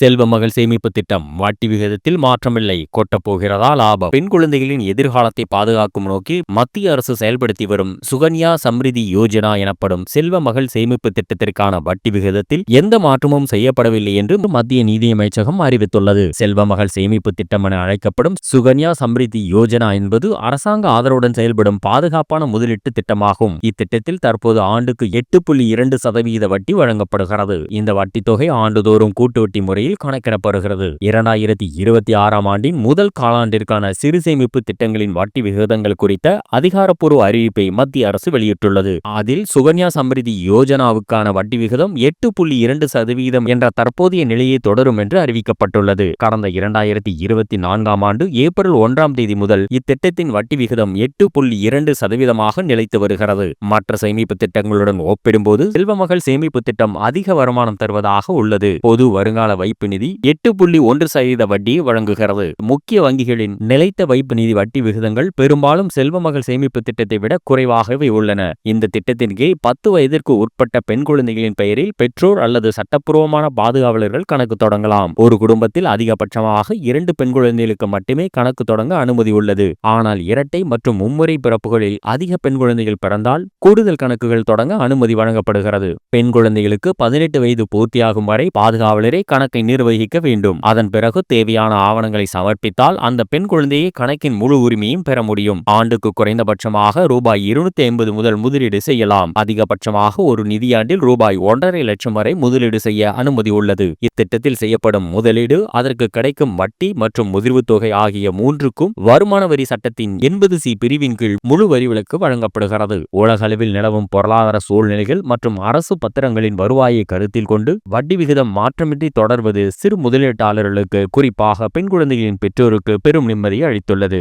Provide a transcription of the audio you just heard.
செல்வ மகள் சேமிப்பு திட்டம். வட்டி விகிதத்தில் மாற்றமில்லை. கொட்டப்போகிறதா லாபம்? பெண் குழந்தைகளின் எதிர்காலத்தை பாதுகாக்கும் நோக்கி மத்திய அரசு செயல்படுத்தி வரும் சுகன்யா சம்ரிதி யோஜனா எனப்படும் செல்வ மகள் சேமிப்பு திட்டத்திற்கான வட்டி விகிதத்தில் எந்த மாற்றமும் செய்யப்படவில்லை என்று மத்திய நிதியமைச்சகம் அறிவித்துள்ளது. செல்வ மகள் சேமிப்பு திட்டம் என அழைக்கப்படும் சுகன்யா சம்ரிதி யோஜனா என்பது அரசாங்க ஆதரவுடன் செயல்படும் பாதுகாப்பான முதலீட்டு திட்டமாகும். இத்திட்டத்தில் தற்போது ஆண்டுக்கு எட்டு புள்ளி இரண்டு சதவீத வட்டி வழங்கப்படுகிறது. இந்த வட்டி தொகை ஆண்டுதோறும் கூட்டு வட்டி முறையில் முறையில் கணக்கிடப்படுகிறது. இரண்டாயிரத்தி இருபத்தி ஆறாம் ஆண்டின் முதல் காலாண்டிற்கான சிறு சேமிப்பு திட்டங்களின் வட்டி விகிதங்கள் குறித்த அதிகாரப்பூர்வ அறிவிப்பை மத்திய அரசு வெளியிட்டுள்ளது. அதில் சுகன்யா சம்ரிதி யோஜனாவுக்கான வட்டி விகிதம் எட்டு புள்ளி இரண்டு சதவீதம் என்ற தற்போதைய நிலையை தொடரும் என்று அறிவிக்கப்பட்டுள்ளது. கடந்த இரண்டாயிரத்தி இருபத்தி நான்காம் ஆண்டு ஏப்ரல் ஒன்றாம் தேதி முதல் இத்திட்டத்தின் வட்டி விகிதம் எட்டு புள்ளி இரண்டு சதவீதமாக நிலைத்து வருகிறது. மற்ற சேமிப்பு திட்டங்களுடன் ஒப்பிடும்போது செல்வமகள் சேமிப்பு திட்டம் அதிக வருமானம் தருவதாக உள்ளது. பொது வருங்கால வைப்பு வைப்பு நிதி எட்டு புள்ளி ஒன்று சதவீத வட்டியை வழங்குகிறது. முக்கிய வங்கிகளின் நிலைத்த வைப்பு நிதி வட்டி விகிதங்கள் பெரும்பாலும் செல்வ மகள் சேமிப்பு திட்டத்தை விட குறைவாகவே உள்ளன. இந்த திட்டத்தின் கீழ் பத்து வயதிற்கு உட்பட்ட பெண் குழந்தைகளின் பெயரில் பெற்றோர் அல்லது சட்டப்பூர்வமான பாதுகாவலர்கள் கணக்கு தொடங்கலாம். ஒரு குடும்பத்தில் அதிகபட்சமாக இரண்டு பெண் குழந்தைகளுக்கு மட்டுமே கணக்கு தொடங்க அனுமதி உள்ளது. ஆனால் இரட்டை மற்றும் மும்முறை பிறப்புகளில் அதிக பெண் குழந்தைகள் பிறந்தால் கூடுதல் கணக்குகள் தொடங்க அனுமதி வழங்கப்படுகிறது. பெண் குழந்தைகளுக்கு பதினெட்டு வயது பூர்த்தியாகும் வரை பாதுகாவலரே கணக்கை நிர்வகிக்க வேண்டும். அதன் பிறகு தேவையான ஆவணங்களை சமர்ப்பித்தால் அந்த பெண் குழந்தையை கணக்கின் முழு உரிமையும் பெற முடியும். ஆண்டுக்கு குறைந்தபட்சமாக ரூபாய் இருநூத்தி ஐம்பது முதல் முதலீடு செய்யலாம். அதிகபட்சமாக ஒரு நிதியாண்டில் ரூபாய் ஒன்றரை லட்சம் வரை முதலீடு செய்ய அனுமதி உள்ளது. இத்திட்டத்தில் செய்யப்படும் முதலீடு அதற்கு கிடைக்கும் வட்டி மற்றும் முதிர்வு தொகை ஆகிய மூன்றுக்கும் வருமான வரி சட்டத்தின் எண்பது சி பிரிவின் கீழ் முழு வரி விலக்கு வழங்கப்படுகிறது. உலகளவில் நிலவும் பொருளாதார சூழ்நிலைகள் மற்றும் அரசு பத்திரங்களின் வருவாயை கருத்தில் கொண்டு வட்டி விகிதம் மாற்றமின்றி தொடர்வது சிறு முதலீட்டாளர்களுக்கு குறிப்பாக பெண் குழந்தைகளின் பெற்றோருக்கு பெரும் நிம்மதியை அளித்துள்ளது.